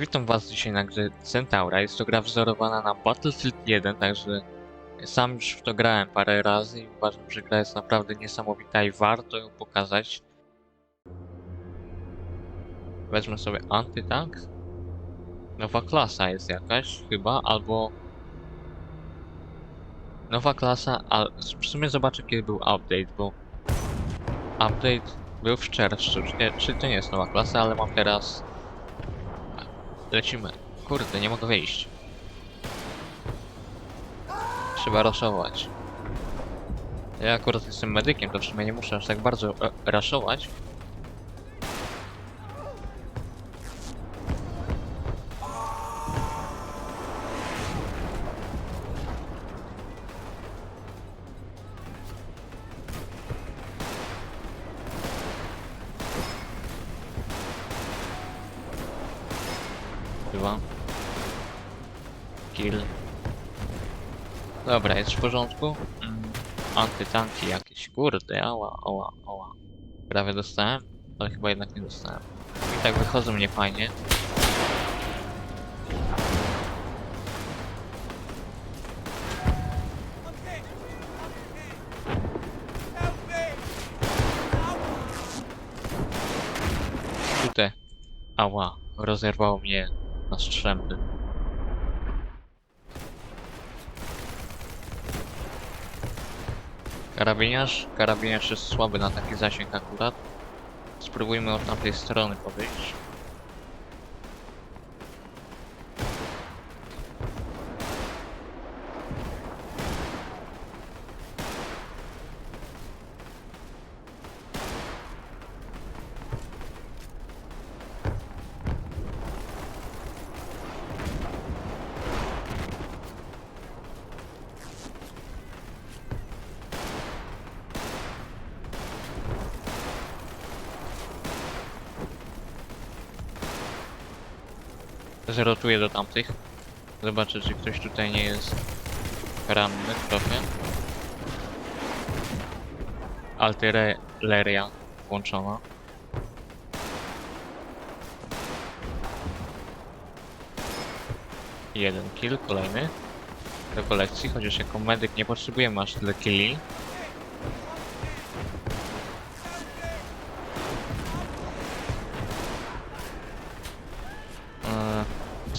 Witam was dzisiaj na grze Centaura. Jest to gra wzorowana na Battlefield 1, także sam już w to grałem parę razy i uważam, że gra jest naprawdę niesamowita i warto ją pokazać. Wezmę sobie antytank. Nowa klasa jest jakaś chyba, albo... Nowa klasa, ale w sumie zobaczę kiedy był update, bo... Update był w czerwcu, czy- czy to nie jest nowa klasa, ale mam teraz Lecimy. Kurde, nie mogę wyjść. Trzeba raszować. Ja akurat jestem medykiem, to w sumie nie muszę aż tak bardzo e, raszować. Chyba. Kill. Dobra, jest w porządku. Mm, Antytanki jakieś. Kurde, ała, ała, ała. Prawie dostałem, ale chyba jednak nie dostałem. I tak wychodzą mnie fajnie. Tutaj. Ała, rozerwało mnie na strzępy. Karabiniarz? Karabiniarz jest słaby na taki zasięg akurat. Spróbujmy od tamtej strony podejść. Zerotuję do tamtych. Zobaczę, czy ktoś tutaj nie jest ranny trochę. Artyleria włączona. Jeden kill, kolejny. Do kolekcji, chociaż jako medyk nie potrzebujemy aż tyle killi.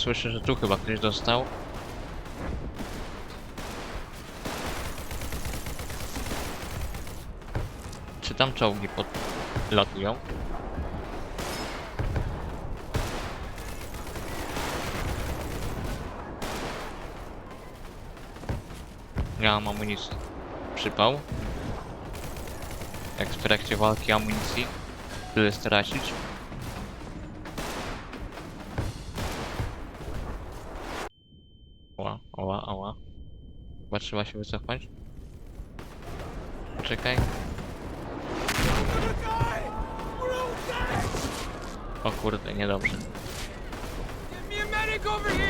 Słyszę, że tu chyba ktoś dostał. Czy tam czołgi podlatują? Nie mam amunicji. Przypał. Jak w trakcie walki amunicji. Tyle stracić. Trzeba się wycofać. Czekaj. O kurde, niedobrze. Get me a medic over here!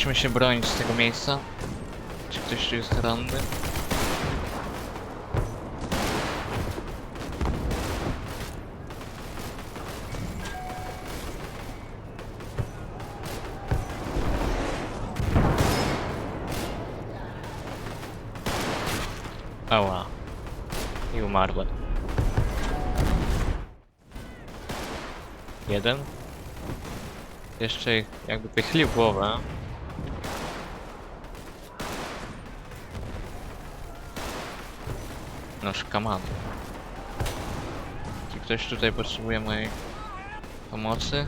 Musimy się bronić z tego miejsca. Czy ktoś tu jest ranny? Ała. I umarłem. Jeden. Jeszcze jakby pychli w głowę. No szkaman. Czy ktoś tutaj potrzebuje mojej pomocy?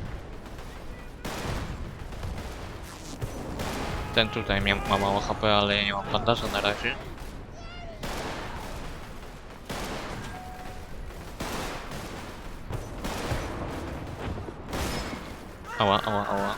Ten tutaj ma mało HP, ale ja nie mam bandaża na razie. Ała, ała, ała.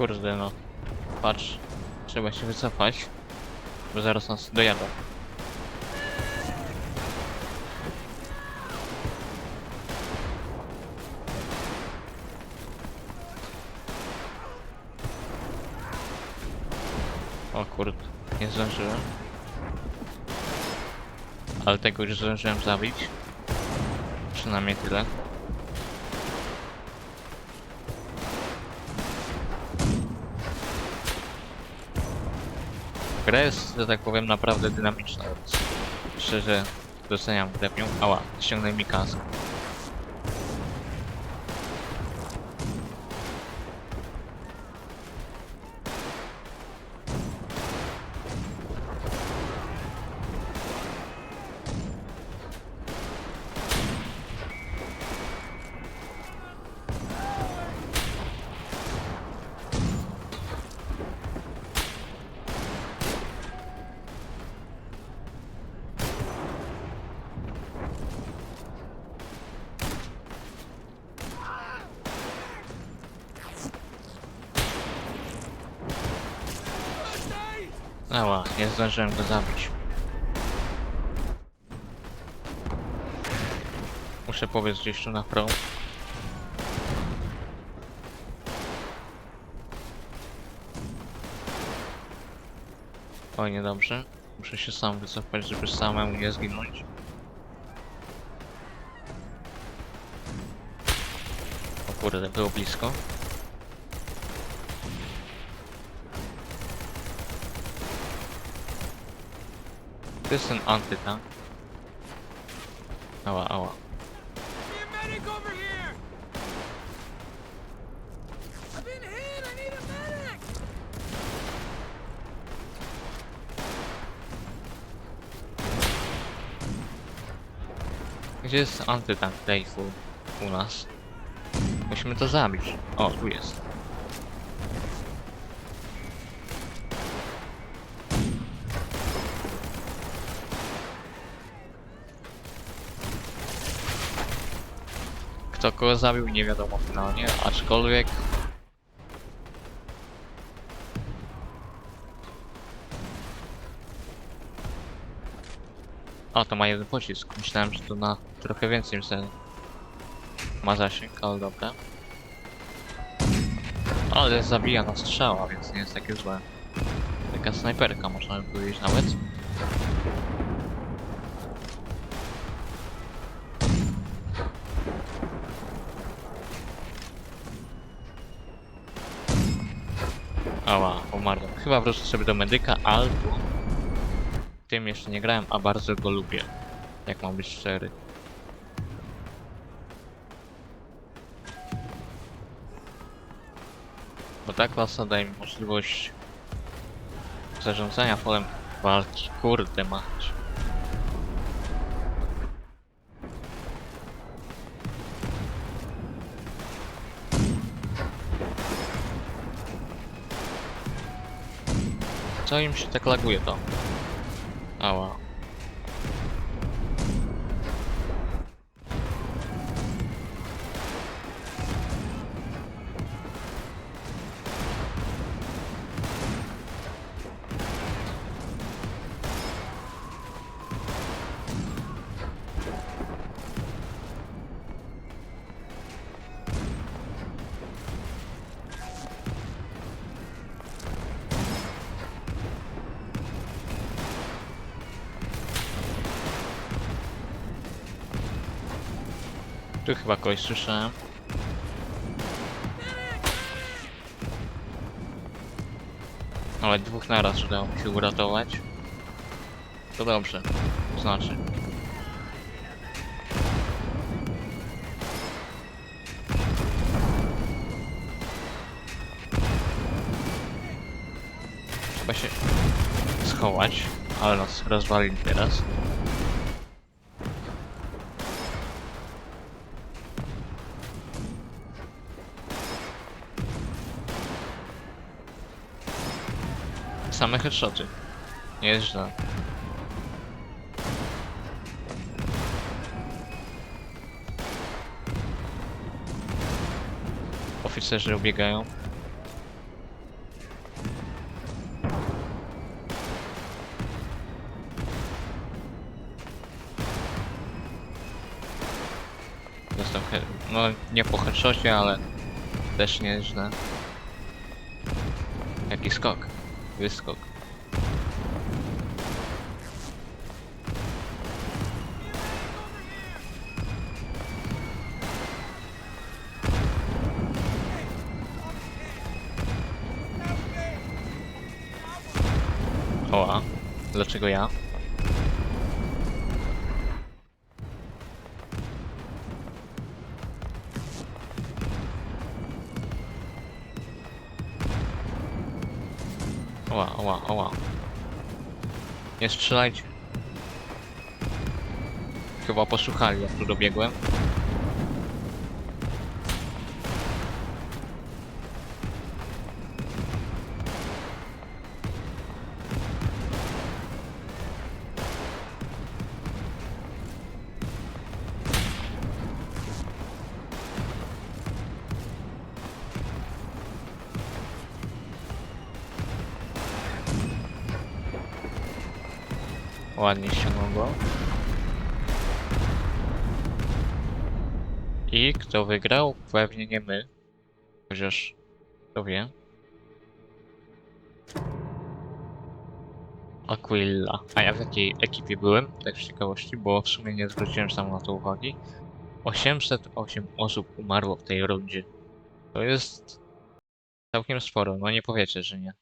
Kurde no. Patrz. Trzeba się wycofać. Bo zaraz nas dojadą. O kurde, nie zdążyłem. Ale tego już zdążyłem zabić. Przynajmniej tyle. Gra jest, że tak powiem, naprawdę dynamiczna, więc szczerze doceniam grę. Ała, ściągnę mi kask. Ała, nie zdążyłem go zabić. Muszę powiedz gdzieś tu na front. Oj, niedobrze. Muszę się sam wycofać, żeby samemu nie zginąć. O kurde, było blisko. To jest ten antytank. Ała, ała. Gdzie jest antytank Dave'u u nas? Musimy to zabić. O, tu jest. Kto kogo zabił nie wiadomo finalnie, aczkolwiek O, to ma jeden pocisk. Myślałem, że to na trochę więcej cel. Ma zasięg, ale dobra. Ale zabija na strzała, więc nie jest takie złe. Taka snajperka można by powiedzieć nawet. Ała, umarłem. Chyba wrócę sobie do medyka, albo... Tym jeszcze nie grałem, a bardzo go lubię. Jak mam być szczery. Bo ta klasa daje mi możliwość zarządzania polem walki. Kurde mać. Co im się tak laguje to? Ała. Tu chyba kogoś słyszałem. Ale dwóch naraz udało mi się uratować. To dobrze. Znaczy. Trzeba się schować, ale nas rozwalili teraz. same headshoty. Nieźle. Oficerzy ubiegają. No nie po headshocie, ale też nieźle. Jaki skok. Wyskok. Oła. Dlaczego ja? Oła, oła, oła. Nie strzelajcie. Chyba posłuchali, jak tu dobiegłem. Ładnie ściągnął go. I kto wygrał? Pewnie nie my. Chociaż kto wie. Aquilla. A ja w jakiej ekipie byłem? Tak z ciekawości, bo w sumie nie zwróciłem sam na to uwagi. 808 osób umarło w tej rundzie. To jest całkiem sporo, no nie powiecie, że nie.